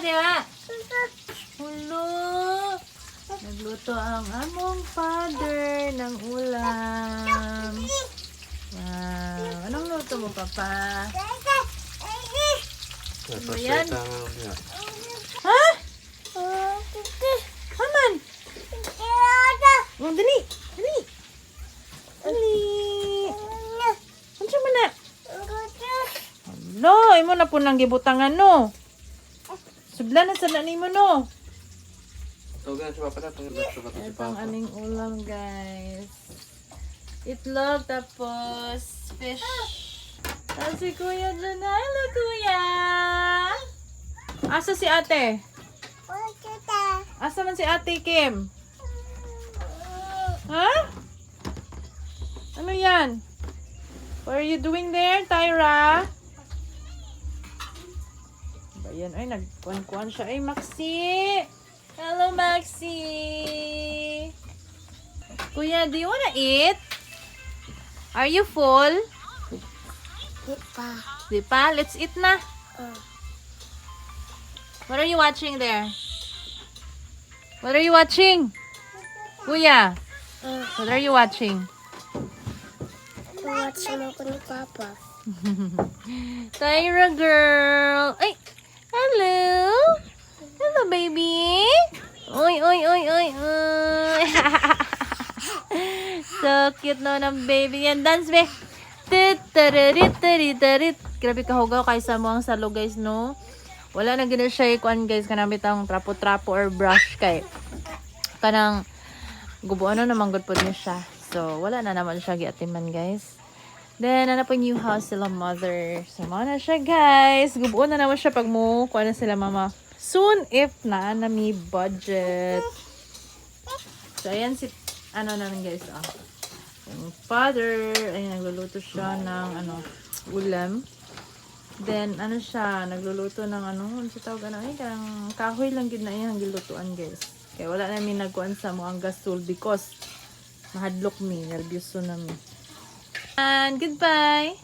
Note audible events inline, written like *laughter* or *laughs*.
diha. Hulo. Nagluto ang among father ng ulam. Wow. Anong luto mo, Papa? Ano yan? Ha? Haman! Oh, dali! Dali! Dali! Ano siya man na? No, imo na po nang gibutangan no. Subla na sa nani mo no. Papa na, tugan sa papa Ito ang aning ulam, guys. Itlog, tapos fish. Tapos si Kuya dyan. Hello, Kuya! Asa si ate? Asa man si ate Kim? Ha? Ano yan? What are you doing there, Tyra? Ba yan? Ay, nagkuhan-kuhan siya. Ay, Maxi! Hello, Maxi! Kuya, do you wanna eat? Are you full? Di pa? Let's eat na. What are you watching there? What are you watching? Kuya, what are you watching? Watching ako ni Papa. *laughs* Tyra girl. Ay, hello. Hello, baby. Uy, uy, uy, uy, uy. so cute no ng baby yan. Dance, be. Grabe kahugaw kay sa mo ang salo, guys, no? Wala na gina siya ikuan, guys. Kanang bitang trapo-trapo or brush kay. Kanang gubuan na naman good po niya siya. So, wala na naman siya giatiman, guys. Then, ano po new house sila mother. So, mga na siya, guys. Gubuon na naman siya pag mo. Kuha na sila mama. Soon, if na, na may budget. So, ayan si, ano namin, guys, ah. Yung father, ayun, nagluluto siya ng, ano, ulam. Then, ano siya, nagluluto ng, ano, ano siya tawag, ano, ay, karang kahoy lang gid na yan, ang gilutuan, guys. Kaya wala namin nagkuhan sa mga gasol because mahadlok mi, nervyoso na mi. And goodbye.